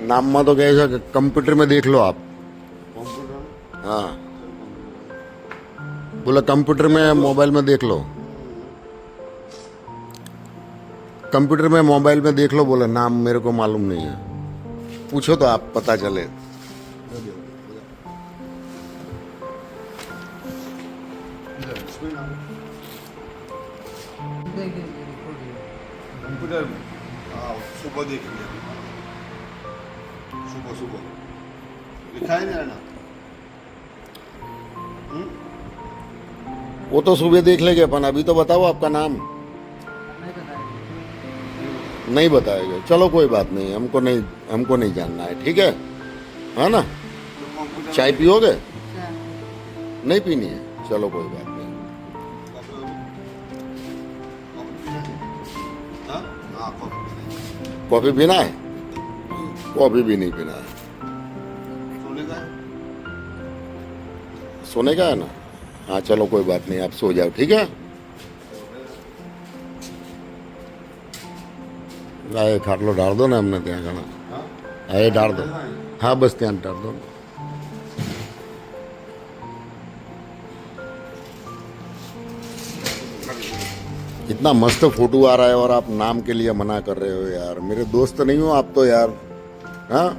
नाम में तो कैसा कंप्यूटर में देख लो आप हाँ बोला कंप्यूटर में मोबाइल में देख लो कंप्यूटर में मोबाइल में देख लो बोले नाम मेरे को मालूम नहीं है पूछो तो आप पता चले कंप्यूटर सुबह देख लिया सुबह सुबह। लिखा है ना ना। हम्म? वो तो सुबह देख लेंगे अपन अभी तो बताओ आपका नाम। नहीं बताएँगे। नहीं बताएगा। चलो कोई बात नहीं हमको नहीं हमको नहीं जानना है ठीक है? है ना? तो चाय पियोगे? नहीं पीनी है। चलो कोई बात नहीं। हाँ? हाँ। कॉफ़ी पीना है? कॉफी भी नहीं पीना है सोने का है सोने का है ना हाँ चलो कोई बात नहीं आप सो जाओ ठीक है આ એ ખાટલો ઢાળ દો ને અમને ત્યાં ઘણા हाँ હા એ ઢાળ દો હા બસ ત્યાં ઢાળ દો इतना मस्त फोटो आ रहा है और आप नाम के लिए मना कर रहे हो यार मेरे दोस्त नहीं हो आप तो यार हाँ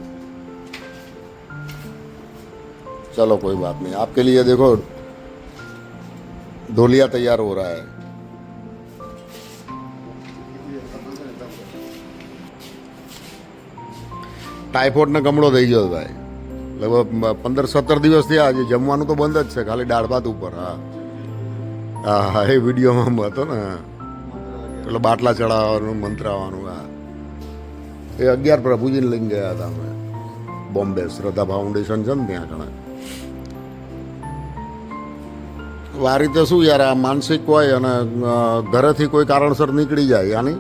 चलो कोई बात नहीं आपके लिए देखो ढोलिया तैयार हो रहा है ટાઇફોઇડનો કમળો થઈ ગયો છે ભાઈ લગભગ પંદર સત્તર દિવસ થયા આજે જમવાનું તો બંધ જ છે ખાલી દાળ ભાત ઉપર હા હા હા એ વિડીયોમાં હતો ને પેલો બાટલા ચડાવવાનું મંત્રાવાનું હા એ અગિયાર પ્રભુજીને લઈને ગયા હતા અમે બોમ્બે શ્રદ્ધા ફાઉન્ડેશન છે ને ત્યાં ઘણા આ રીતે શું યાર આ માનસિક હોય અને અ, ઘરેથી કોઈ કારણસર નીકળી જાય યાની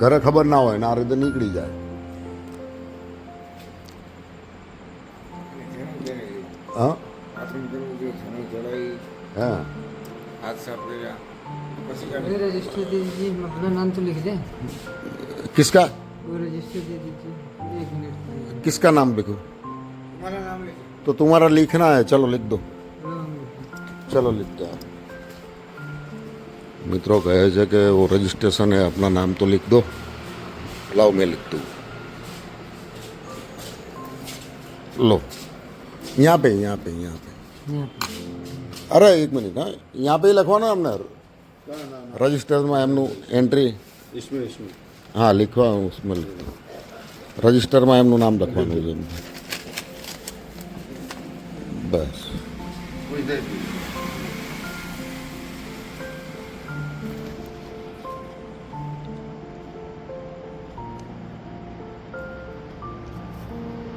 ઘરે ખબર ના હોય ને આ રીતે નીકળી જાય હા બાથરૂમ કરવું જોઈએ છાણી ચડાવી હા હાથ સાફ કર્યા પછી वो रजिस्टर दे दीजिए मैं अपना नाम तो लिख दें किसका वो रजिस्टर दे दीजिए एक मिनट किसका नाम लिखो તમારા નામ લખી तो तुम्हारा लिखना है चलो लिख दो हाँ, चलो लिख दो आप मित्रों कहे છે કે वो रजिस्ट्रेशन है अपना नाम तो लिख दो लाओ मैं लिख दूँ लो यहाँ पे यहाँ पे यहाँ पे यहाँ पे અરે એક મિનિટ હા यहाँ पे ही લખવાનું અમને क्या नाम રજિસ્ટરમાં એમનું એન્ટ્રી इसमें इसमें હા લખવા ઉસમાં રજિસ્ટરમાં એમનું નામ લખવાનું છે બસ.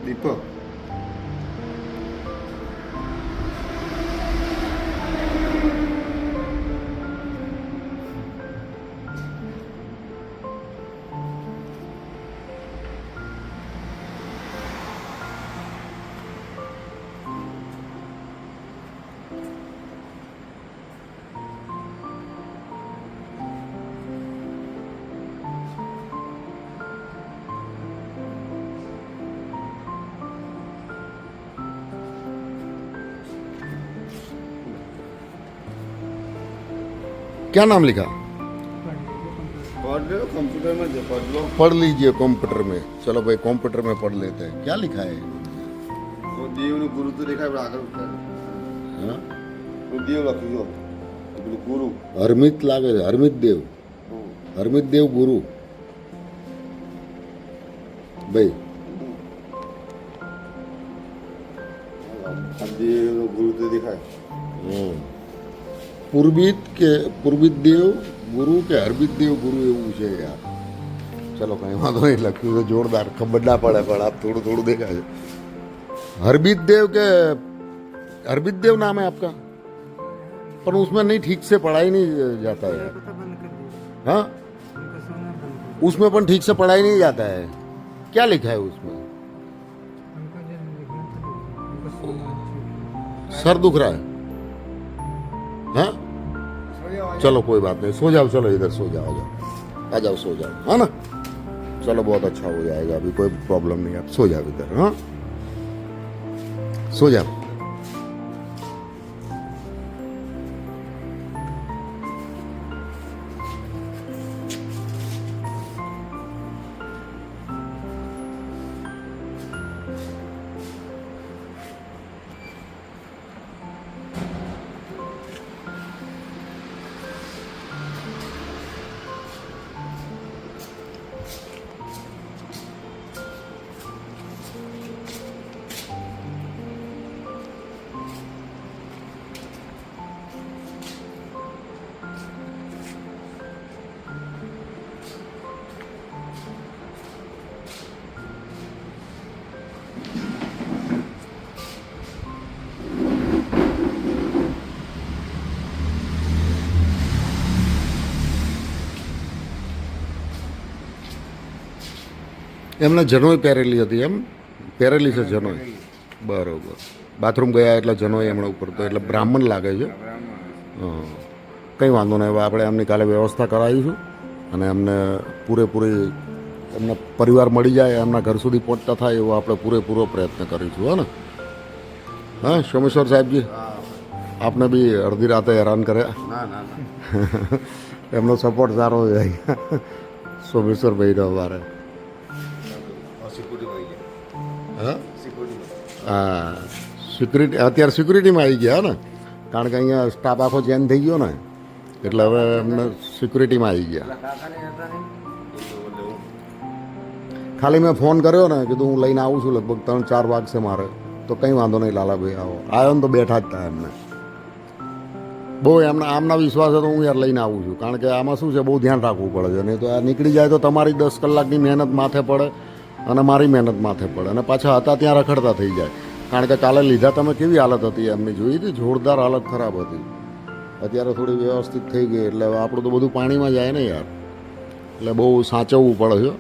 દીપક. क्या नाम लिखा? कंप्यूटर में पढ़ लो। पढ़ लीजिए कंप्यूटर में। चलो भाई कंप्यूटर में पढ़ लेते हैं। क्या लिखा है? गुरु तो लिखा है हाँ? हरमित लागे हरमित देव। हरमित देव गुरु। भाई। देव गुरु तो दिखाए પૂર્વિત કે પૂર્વિત દેવ ગુરુ કે હરમિત દેવ ગુરુ એવું છે યાર ચલો કઈ વાંધો નહીં લખ્યું તો જોરદાર ખબર ના પડે પણ આપ થોડું થોડું દેખાય છે हरबित देव के हरबित देव नाम है आपका पर उसमें नहीं ठीक से पढ़ाई नहीं जाता है पता बंद कर दीजिए हाँ उनका सोना बंद कर उसमें पण ठीक से पढ़ाई नहीं जाता है क्या लिखा है उसमें उनका जो लिखना था उनका सोना छूट सर दुख रहा है हाँ चलो कोई बात नहीं सो जाओ चलो इधर सो जाओ आ जाओ आ जाओ सो जाओ हाँ ना चलो बहुत अच्छा हो जाएगा अभी कोई प्रॉब्लम नहीं आप सो जाओ इधर हाँ सो जाओ એમને જનોય પહેરેલી હતી એમ? પહેરેલી છે જનોય બરોબર. બાથરૂમ ગયા એટલે જનોય એમણે ઉપર તો એટલે બ્રાહ્મણ લાગે છે. હં. કંઈ વાંધો નહીં. હવે આપણે એમની કાલે વ્યવસ્થા કરાવીશું અને એમને પૂરેપૂરી એમના પરિવાર મળી જાય એમના ઘર સુધી પહોંચતા થાય એવો આપણે પૂરેપૂરો પ્રયત્ન કરીશું હા ને? હા સોમેશ્વર સાહેબજી? આપને બી અડધી રાતે હેરાન કર્યા? એમનો સપોર્ટ સારો જાય સોમેશ્વર ભાઈનો અમારે. હા? સિક્યુરિટી હા સિક્યુરિટી અત્યારે સિક્યુરિટીમાં આવી ગયા ને. કારણ કે અહીંયા સ્ટાફ આખો ચેન્જ થઈ ગયો ને. એટલે હવે એમને સિક્યુરિટીમાં આવી ગયા. ખાલી મેં ફોન કર્યો ને કીધું હું લઈને આવું છું લગભગ ત્રણ ચાર વાગશે મારે. તો કંઈ વાંધો નહીં લાલાભાઈ આવો. આવ્યો ને તો બેઠા જ હતા એમને. બહુ એમના આમના વિશ્વાસ હતો હું યાર લઈને આવું છું. કારણ કે આમાં શું છે બહુ ધ્યાન રાખવું પડે છે. નહીં તો આ નીકળી જાય તો તમારી દસ કલાકની મહેનત માથે પડે. અને મારી મહેનત માથે પડે અને પાછા હતા ત્યાં રખડતા થઈ જાય. કારણ કે કાલે લીધા તમે કેવી હાલત હતી એમની જોઈ હતી? જોરદાર હાલત ખરાબ હતી. અત્યારે થોડી વ્યવસ્થિત થઈ ગઈ એટલે આપણું તો બધું પાણીમાં જાય ને યાર. એટલે બહુ સાચવવું પડે છે.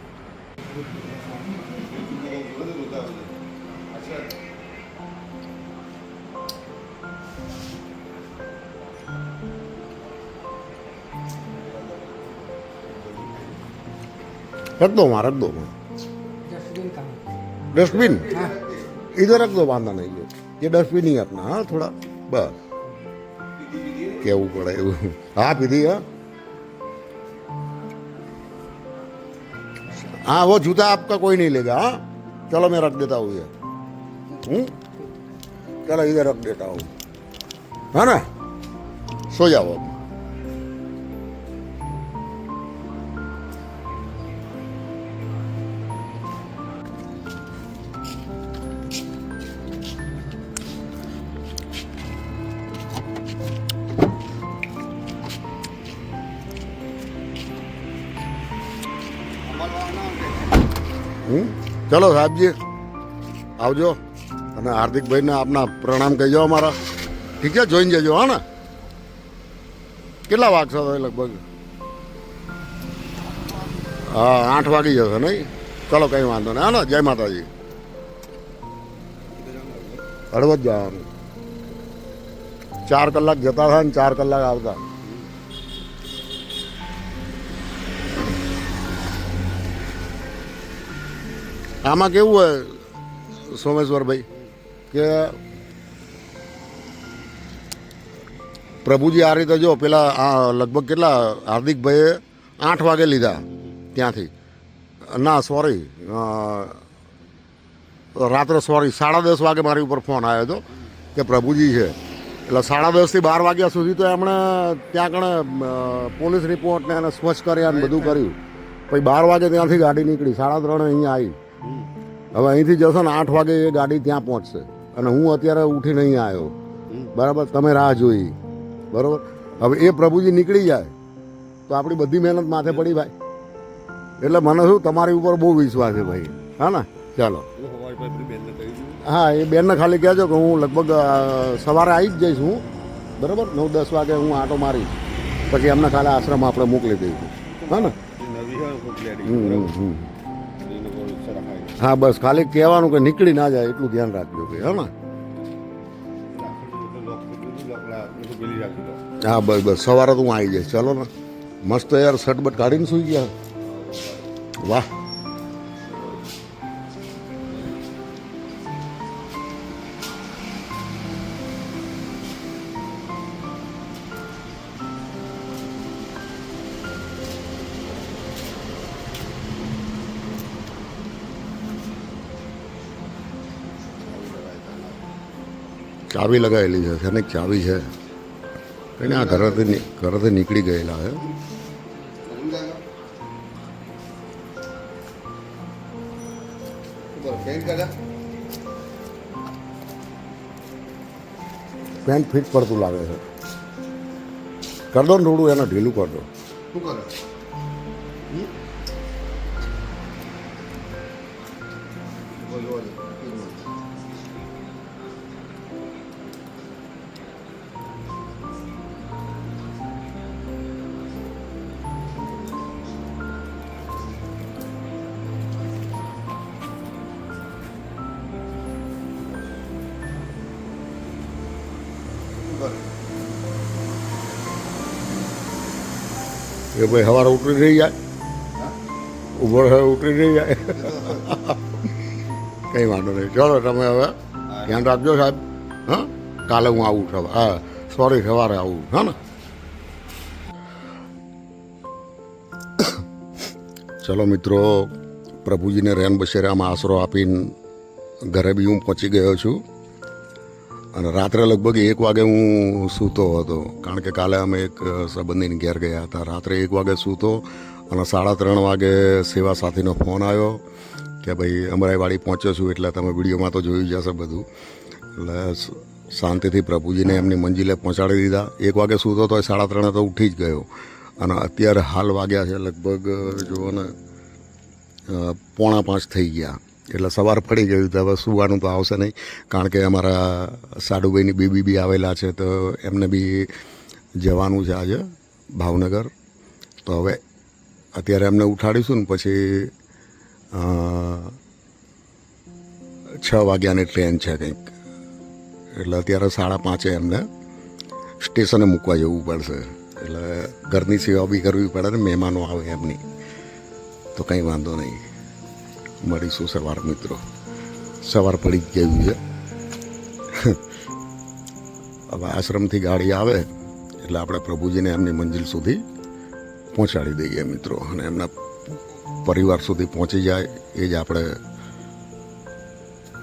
રખ દો મારે રખ દો डस्टबिन इधर रख दो बांधा नहीं है ये डस्टबिन ही है अपना हाँ थोड़ा बस કેવું પડે એવું હા પીધી હા हाँ वो जूता आपका कोई नहीं लेगा हाँ चलो मैं रख देता हूँ ये हम्म? चलो इधर रख देता हूँ है ना सो जाओ अब ચલો સાહેબજી, આવજો. અને હાર્દિકભાઈને આપના પ્રણામ કહેજો અમારા. ઠીક છે, જોઈને જજો, હા ને? કેટલા વાગશો તો લગભગ? હા, આઠ વાગી જશે નહીં? ચલો, કંઈ વાંધો નહીં. હા ને, જય માતાજી. હળવદ જવાનું. ચાર કલાક જતા થાય ને ચાર કલાક આવતા. આમાં કેવું હોય, સોમેશ્વરભાઈ, કે પ્રભુજી આ રીતે જો પેલા આ લગભગ કેટલા, હાર્દિકભાઈએ આઠ વાગે લીધા ત્યાંથી. ના સોરી રાત્રે સોરી સાડા દસ વાગે મારી ઉપર ફોન આવ્યો હતો કે પ્રભુજી છે. એટલે સાડા દસથી બાર વાગ્યા સુધી તો એમણે ત્યાં કણે પોલીસ રિપોર્ટને એને સ્વચ્છ કર્યા ને બધું કર્યું. પછી બાર વાગે ત્યાંથી ગાડી નીકળી. સાડા ત્રણે અહીંયા આવી. હવે અહીંથી જશો ને આઠ વાગે એ ગાડી ત્યાં પહોંચશે. અને હું અત્યારે ઉઠીને અહીં આવ્યો. બરાબર? તમે રાહ જોઈ. બરાબર? હવે એ પ્રભુજી નીકળી જાય. તો આપણી બધી મહેનત માથે પડી ભાઈ. એટલે મને શું તમારી ઉપર બહુ વિશ્વાસ છે ભાઈ. હા ને? ચાલો. હા એ બેનને ખાલી કહેજો કે હું લગભગ સવારે આવી જ જઈશ હું. બરાબર? નવ દસ વાગે હું આટો મારીશ. પછી એમને ખાલી આશ્રમ આપણે મોકલી દઈશું. હા ને? હમ, હમ, હા, બસ, ખાલી કહેવાનું કે નીકળી ના જાય, એટલું ધ્યાન રાખજો કે હા હા, બસ બસ, સવારે તો હું આવી જઈશ. ચાલો ને. મસ્ત યાર શર્ટ કાઢીને સુઈ ગયા. વાહ. ચાવી લગાવેલી છે અને ચાવી છે. એને આ ઘરેથી ઘરેથી નીકળી ગયેલા છે. પેન્ટ ફિટ પડતું લાગે છે. કર દો ને થોડું એને ઢીલું કર દો. શું કરે? એ ભાઈ સવારે ઉતરી રહી જાય? ઉભર હવે ઉતરી રહી જાય? કંઈ વાંધો નહીં. ચલો તમે હવે ધ્યાન રાખજો સાહેબ. હા? કાલે હું આવું સવારે હા સોરી સવારે આવું હા ને? ચલો મિત્રો પ્રભુજીને રેન બસેરામાં આશરો આપીને ઘરે બી હું પહોંચી ગયો છું. અને રાત્રે લગભગ એક વાગે હું સૂતો હતો. કારણ કે કાલે અમે એક સંબંધીને ઘેર ગયા હતા. રાત્રે એક વાગે સૂતો અને સાડા ત્રણ વાગે સેવા સાથીનો ફોન આવ્યો કે ભાઈ, અમરાઈવાડી પહોંચ્યો છું એટલે તમે વિડીયોમાં તો જોયું જશે બધું. એટલે શાંતિથી પ્રભુજીને એમની મંજિલે પહોંચાડી દીધા. એક વાગે સૂતો તો સાડા ત્રણે તો ઉઠી જ ગયો. અને અત્યારે હાલ વાગ્યા છે લગભગ જુઓ ને પોણા પાંચ થઈ ગયા. એટલે સવાર પડી ગયું તો હવે સુવાનું તો આવશે નહીં. કારણ કે અમારા સાડુભાઈની બેબી બી આવેલા છે તો એમને બી જવાનું છે આજે ભાવનગર. તો હવે અત્યારે એમને ઉઠાડીશું ને પછી છ વાગ્યાની ટ્રેન છે કંઈક. એટલે અત્યારે સાડા પાંચે એમને સ્ટેશને મૂકવા જવું પડશે. એટલે ઘરની સેવા બી કરવી પડે ને, મહેમાનો આવે એમની. તો કંઈ વાંધો નહીં. મળીશું સવાર મિત્રો. સવાર પડી જ ગયું છે. હવે આશ્રમથી ગાડી આવે, એટલે આપણે પ્રભુજીને એમની મંજિલ સુધી પહોંચાડી દઈએ મિત્રો. અને એમના પરિવાર સુધી પહોંચી જાય, એ જ આપણે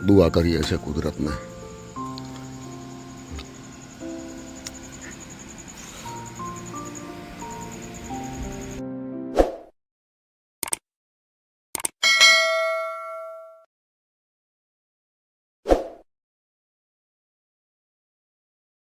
દુઆ કરીએ છીએ કુદરતને.